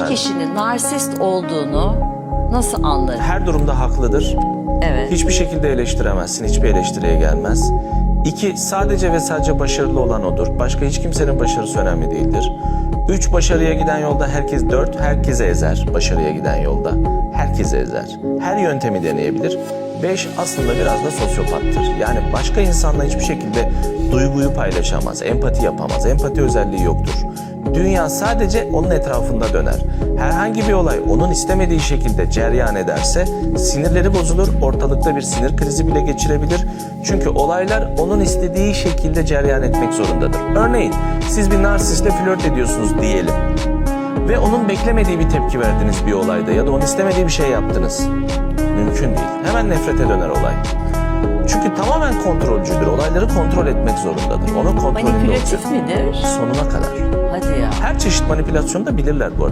Bir kişinin narsist olduğunu nasıl anlarım? Her durumda haklıdır. Evet. Hiçbir şekilde eleştiremezsin, hiçbir eleştiriye gelmez. İki, sadece ve sadece başarılı olan odur. Başka hiç kimsenin başarısı önemli değildir. Üç, başarıya giden yolda herkes dört, herkese ezer başarıya giden yolda. Herkese ezer. Her yöntemi deneyebilir. Beş, aslında biraz da sosyopattır. Yani başka insanla hiçbir şekilde duyguyu paylaşamaz, empati yapamaz. Empati özelliği yoktur. Dünya sadece onun etrafında döner. Herhangi bir olay onun istemediği şekilde ceryan ederse sinirleri bozulur, ortalıkta bir sinir krizi bile geçirebilir. Çünkü olaylar onun istediği şekilde ceryan etmek zorundadır. Örneğin siz bir narsistle flört ediyorsunuz diyelim ve onun beklemediği bir tepki verdiniz bir olayda ya da onun istemediği bir şey yaptınız. Mümkün değil. Hemen nefrete döner olay. Tamamen kontrolcüdür. Olayları kontrol etmek zorundadır. Onun kontrolünde olacak. Manipülatif midir? Sonuna kadar. Hadi ya. Her çeşit manipülasyonu da bilirler bu arada.